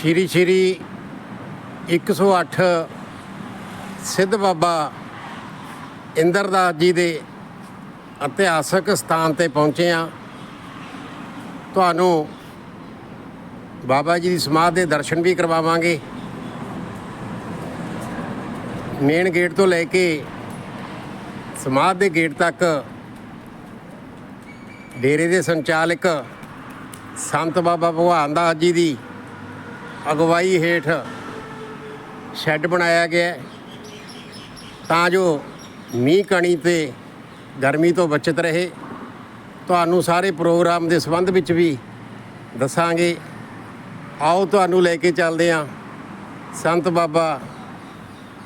ਸ਼੍ਰੀ ਸ਼੍ਰੀ 108 ਸਿੱਧ ਬਾਬਾ ਇੰਦਰਦਾਸ ਜੀ ਦੇ ਇਤਿਹਾਸਕ ਸਥਾਨ ਤੇ ਪਹੁੰਚੇ ਆ ਤੁਹਾਨੂੰ ਬਾਬਾ ਜੀ ਦੀ ਸਮਾਧ ਦੇ ਦਰਸ਼ਨ ਵੀ ਕਰਵਾਵਾਂਗੇ। ਮੇਨ ਗੇਟ ਤੋਂ ਲੈ ਕੇ ਸਮਾਧ ਦੇ ਗੇਟ ਤੱਕ ਡੇਰੇ ਦੇ ਸੰਚਾਲਕ ਸੰਤ ਬਾਬਾ ਭਗਵਾਨ ਦਾਸ ਜੀ ਦੀ ਅਗਵਾਈ ਹੇਠ ਸ਼ੈੱਡ ਬਣਾਇਆ ਗਿਆ ਤਾਂ ਜੋ ਮੀਂਹ ਕਣੀ ਤੇ ਗਰਮੀ ਤੋਂ ਬਚਤ ਰਹੇ। ਤੁਹਾਨੂੰ ਸਾਰੇ ਪ੍ਰੋਗਰਾਮ ਦੇ ਸੰਬੰਧ ਵਿੱਚ ਵੀ ਦੱਸਾਂਗੇ। ਆਓ ਤੁਹਾਨੂੰ ਲੈ ਕੇ ਚੱਲਦੇ ਹਾਂ। ਸੰਤ ਬਾਬਾ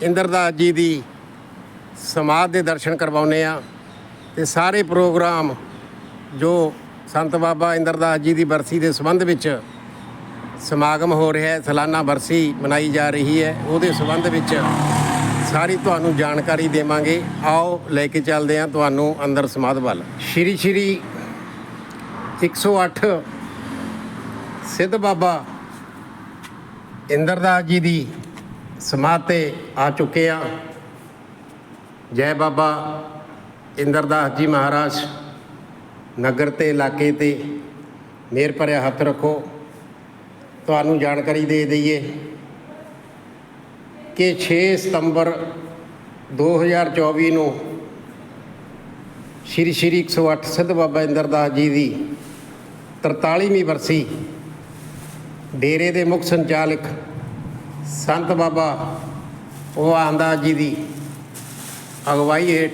ਇੰਦਰਦਾਸ ਜੀ ਦੀ ਸਮਾਧ ਦੇ ਦਰਸ਼ਨ ਕਰਵਾਉਨੇ ਆ ਤੇ ਸਾਰੇ ਪ੍ਰੋਗਰਾਮ ਜੋ ਸੰਤ ਬਾਬਾ ਇੰਦਰਦਾਸ ਜੀ ਦੀ ਬਰਸੀ ਦੇ ਸੰਬੰਧ ਵਿੱਚ ਸਮਾਗਮ ਹੋ ਰਿਹਾ ਹੈ, ਸਾਲਾਨਾ ਬਰਸੀ ਮਨਾਈ ਜਾ ਰਹੀ ਹੈ। ਉਹਦੇ ਸੰਬੰਧ ਵਿੱਚ ਸਾਰੀ ਤੁਹਾਨੂੰ ਜਾਣਕਾਰੀ ਦੇਵਾਂਗੇ। ਆਓ, ਲੈ ਕੇ ਚੱਲਦੇ ਹਾਂ ਤੁਹਾਨੂੰ ਅੰਦਰ ਸਮਾਧ ਵੱਲ। ਸ਼੍ਰੀ ਸ਼੍ਰੀ 108 ਸਿੱਧ ਬਾਬਾ ਇੰਦਰਦਾਸ ਜੀ ਦੀ ਸਮਾਧ ਤੇ ਆ ਚੁੱਕੇ ਆ ਜੈ ਬਾਬਾ ਇੰਦਰਦਾਸ ਜੀ ਮਹਾਰਾਜ। ਨਗਰ ਤੇ, ਇਲਾਕੇ ਤੇ ਮੇਰ ਭਰਿਆ ਹੱਥ ਰੱਖੋ। ਤੁਹਾਨੂੰ ਜਾਣਕਾਰੀ ਦੇ ਦਈਏ ਕਿ 6 ਸਤੰਬਰ 2024 ਨੂੰ ਸ਼੍ਰੀ ਸ਼੍ਰੀ 108 ਸਿੱਧ ਬਾਬਾ ਇੰਦਰਦਾਸ ਜੀ ਦੀ 43ਵੀਂ ਬਰਸੀ ਡੇਰੇ ਦੇ ਮੁੱਖ ਸੰਚਾਲਕ ਸੰਤ ਬਾਬਾ ਭਗਵਾਨ ਦਾਸ ਜੀ ਦੀ ਅਗਵਾਈ ਹੇਠ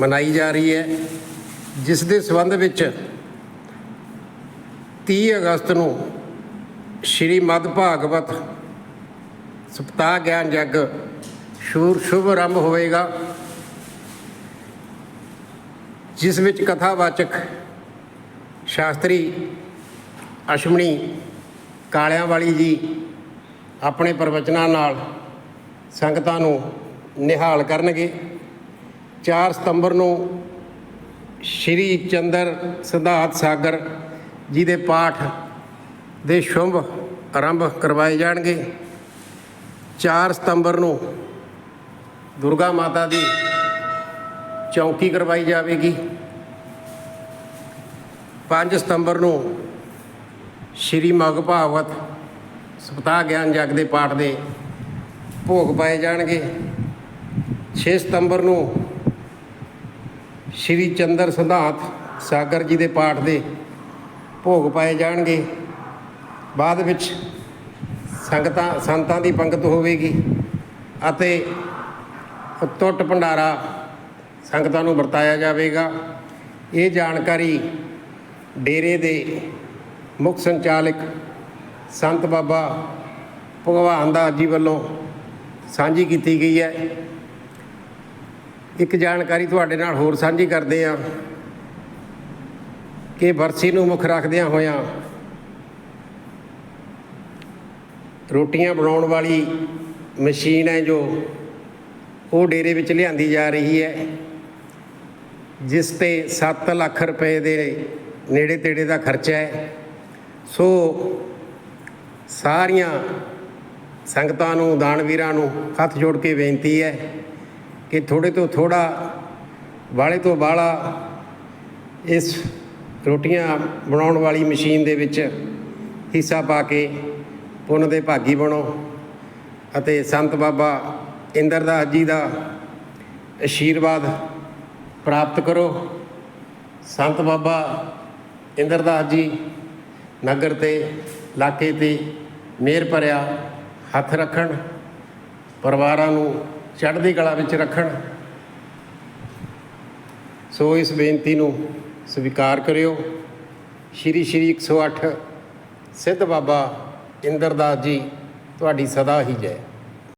ਮਨਾਈ ਜਾ ਰਹੀ ਹੈ, ਜਿਸ ਦੇ ਸੰਬੰਧ ਵਿੱਚ 30 ਅਗਸਤ ਨੂੰ ਸ਼੍ਰੀ ਮਦ ਭਾਗਵਤ ਸਪਤਾਹ ਗਿਆਨ ਜਗ ਸ਼ੂਰ ਸ਼ੁਭ ਆਰੰਭ ਹੋਵੇਗਾ, ਜਿਸ ਵਿੱਚ ਕਥਾਵਾਚਕ ਸ਼ਾਸਤਰੀ ਅਸ਼ਮਣੀ ਕਾਲਿਆਂ ਵਾਲੀ ਜੀ ਆਪਣੇ ਪ੍ਰਵਚਨਾਂ ਨਾਲ ਸੰਗਤਾਂ ਨੂੰ ਨਿਹਾਲ ਕਰਨਗੇ। 4 ਸਤੰਬਰ ਨੂੰ ਸ਼੍ਰੀ ਚੰਦਰ ਸਿਧਾਰਥ ਸਾਗਰ ਜੀ ਦੇ ਪਾਠ ਦੇ ਸ਼ੁਭ ਆਰੰਭ ਕਰਵਾਏ ਜਾਣਗੇ। 4 ਸਤੰਬਰ ਨੂੰ ਦੁਰਗਾ ਮਾਤਾ ਦੀ ਚੌਕੀ ਕਰਵਾਈ ਜਾਵੇਗੀ। 5 ਸਤੰਬਰ ਨੂੰ ਸ਼੍ਰੀ ਮਗ ਭਾਗਵਤ ਸਪਤਾਹ ਗਿਆਨ ਜਗ ਦੇ ਪਾਠ ਦੇ ਭੋਗ ਪਾਏ ਜਾਣਗੇ। 6 ਸਤੰਬਰ ਨੂੰ ਸ਼੍ਰੀ ਚੰਦਰ ਸਿਧਾਂਤ ਸਾਗਰ ਜੀ ਦੇ ਪਾਠ ਦੇ ਭੋਗ ਪਾਏ ਜਾਣਗੇ। ਬਾਅਦ ਵਿੱਚ ਸੰਗਤਾਂ, ਸੰਤਾਂ ਦੀ ਪੰਗਤ ਹੋਵੇਗੀ ਅਤੇ ਟੁੱਟ ਭੰਡਾਰਾ ਸੰਗਤਾਂ ਨੂੰ ਵਰਤਾਇਆ ਜਾਵੇਗਾ। ਇਹ ਜਾਣਕਾਰੀ ਡੇਰੇ ਦੇ ਮੁੱਖ ਸੰਚਾਲਕ ਸੰਤ ਬਾਬਾ ਭਗਵਾਨ ਦਾਸ ਜੀ ਵੱਲੋਂ ਸਾਂਝੀ ਕੀਤੀ ਗਈ ਹੈ। ਇੱਕ ਜਾਣਕਾਰੀ ਤੁਹਾਡੇ ਨਾਲ ਹੋਰ ਸਾਂਝੀ ਕਰਦੇ ਹਾਂ ਕਿ ਬਰਸੀ ਨੂੰ ਮੁੱਖ ਰੱਖਦਿਆਂ ਹੋਇਆਂ ਰੋਟੀਆਂ ਬਣਾਉਣ ਵਾਲੀ ਮਸ਼ੀਨ ਹੈ ਜੋ ਉਹ ਡੇਰੇ ਵਿੱਚ ਲਿਆਂਦੀ ਜਾ ਰਹੀ ਹੈ, ਜਿਸ ਤੇ 7 ਲੱਖ ਰੁਪਏ ਦੇ ਨੇੜੇ ਤੇੜੇ ਦਾ ਖਰਚਾ ਹੈ। ਸੋ ਸਾਰੀਆਂ ਸੰਗਤਾਂ ਨੂੰ, ਦਾਨਵੀਰਾਂ ਨੂੰ ਹੱਥ ਜੋੜ ਕੇ ਬੇਨਤੀ ਹੈ ਕਿ ਥੋੜੇ ਤੋਂ ਥੋੜਾ ਵਾਲੇ ਤੋਂ ਬਾਲਾ ਇਸ ਰੋਟੀਆਂ ਬਣਾਉਣ ਵਾਲੀ ਮਸ਼ੀਨ ਦੇ ਵਿੱਚ ਹਿੱਸਾ ਪਾ ਕੇ ਉਹਨਾਂ ਦੇ ਭਾਗੀ ਬਣੋ ਅਤੇ ਸੰਤ ਬਾਬਾ ਇੰਦਰਦਾਸ ਜੀ ਦਾ ਅਸ਼ੀਰਵਾਦ ਪ੍ਰਾਪਤ ਕਰੋ। ਸੰਤ ਬਾਬਾ ਇੰਦਰਦਾਸ ਜੀ ਨਗਰ ਤੇ, ਇਲਾਕੇ ਤੇ ਮਿਹਰ ਭਰਿਆ ਹੱਥ ਰੱਖਣ, ਪਰਿਵਾਰਾਂ ਨੂੰ ਚੜ੍ਹਦੀ ਕਲਾ ਵਿੱਚ ਰੱਖਣ। ਸੋ ਇਸ ਬੇਨਤੀ ਨੂੰ ਸਵੀਕਾਰ ਕਰਿਓ। ਸ਼੍ਰੀ ਸ਼੍ਰੀ 108 ਸਿੱਧ ਬਾਬਾ ਇੰਦਰਦਾਸ ਜੀ ਤੁਹਾਡੀ ਸਦਾ ਹੀ ਜੈ।